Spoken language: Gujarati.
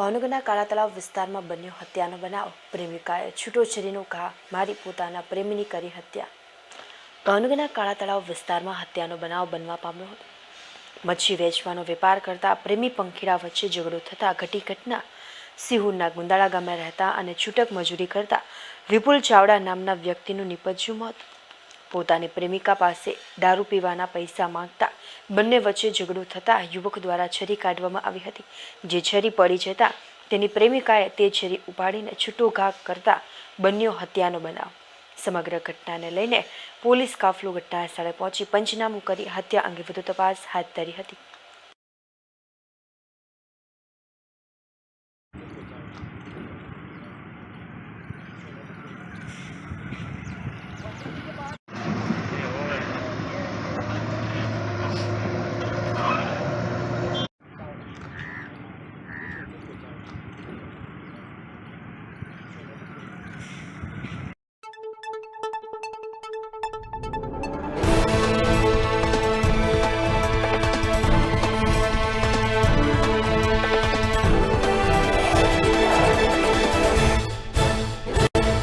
ભાવનગરના કાળા તળાવ વિસ્તારમાં બન્યો હત્યાનો બનાવ. પ્રેમિકાએ છૂટો છરીનો ઘા મારી પોતાના પ્રેમીની કરી હત્યા. ભાવનગરના કાળા તળાવ વિસ્તારમાં હત્યાનો બનાવ બનવા પામ્યો હતો. મચ્છી વેચવાનો વેપાર કરતા પ્રેમી પંખીડા વચ્ચે ઝઘડો થતા ઘટી ઘટના સિહુરના ગુંદાળા ગામે રહેતા અને છૂટક મજૂરી કરતા વિપુલ ચાવડા નામના વ્યક્તિનું નિપજ્યું મોત. પોતાની પ્રેમિકા પાસે દારૂ પીવાના પૈસા માંગતા બંને વચ્ચે ઝઘડો થતાં યુવક દ્વારા છરી કાઢવામાં આવી હતી. જે છરી પડી જતાં તેની પ્રેમિકાએ તે છરી ઉપાડીને છૂટો ઘા કરતા બન્યો હત્યાનો બનાવ. સમગ્ર ઘટનાને લઈને પોલીસ કાફલો ઘટના સ્થળે પહોંચી પંચનામું કરી હત્યા અંગે વધુ તપાસ હાથ ધરી હતી.